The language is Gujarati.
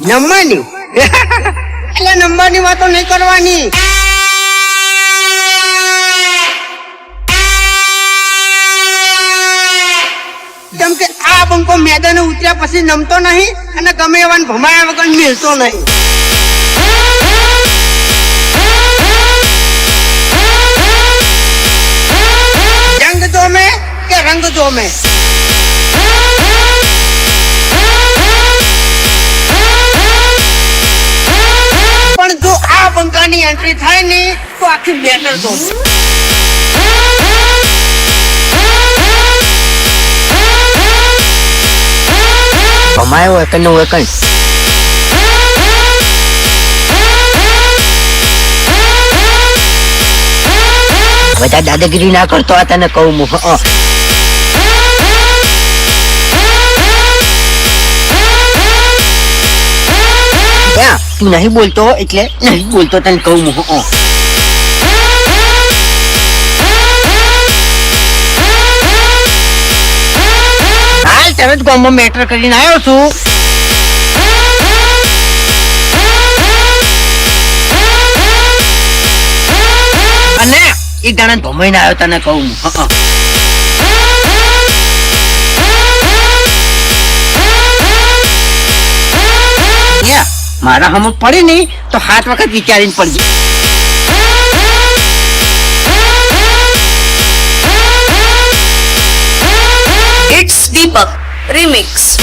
નંબરની એટલે નંબરની વાતો નહીં કરવાની. કેમ કે આ બંકો મેદાને ઉતર્યા પછી નમતો નહીં અને ગમે એવાને ભમાયા વગર મિલતો નહીં. રંગ જોમે કે રંગ જોમે? આ બંકાની એન્ટ્રી થાય ને તો આખી બેટર તો ભમાયો હોય કે ન હોય કઈ બધા દાદાગીરી ના કરતો આ તને કહું હું તું નહીં બોલતો એટલે નહીં બોલતો તને કહું હું. હાલ તરત ગામમાં મેટર કરીને આવ્યો છું અને એ ગાણા ભમાઈને આવ્યો તને કહું હું. મારા હમ પડે નહીં તો હાથ વખત વિચારીને પડજે ઇટ્સ દીપક Remix.